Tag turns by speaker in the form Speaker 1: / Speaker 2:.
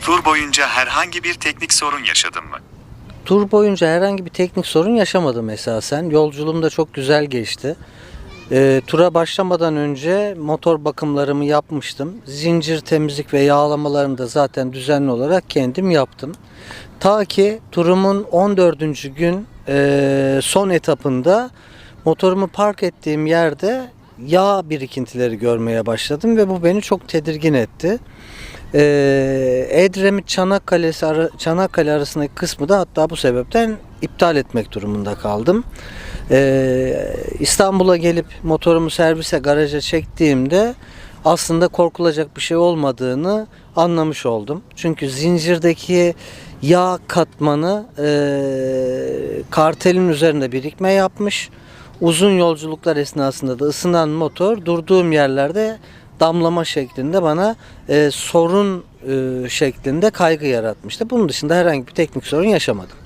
Speaker 1: Tur boyunca herhangi bir teknik sorun yaşadın mı?
Speaker 2: Tur boyunca herhangi bir teknik sorun yaşamadım esasen. Yolculuğum da çok güzel geçti. Ee, tura başlamadan önce motor bakımlarımı yapmıştım. Zincir temizlik ve yağlamalarını da zaten düzenli olarak kendim yaptım. Ta ki turumun 14. gün e, son etapında motorumu park ettiğim yerde yağ birikintileri görmeye başladım ve bu beni çok tedirgin etti. Ee, Edremit Çanakkale, Çanakkale arasındaki kısmı da hatta bu sebepten iptal etmek durumunda kaldım. Ee, İstanbul'a gelip motorumu servise garaja çektiğimde aslında korkulacak bir şey olmadığını anlamış oldum. Çünkü zincirdeki yağ katmanı e, kartelin üzerinde birikme yapmış. Uzun yolculuklar esnasında da ısınan motor durduğum yerlerde damlama şeklinde bana e, sorun e, şeklinde kaygı yaratmıştı. Bunun dışında herhangi bir teknik sorun yaşamadım.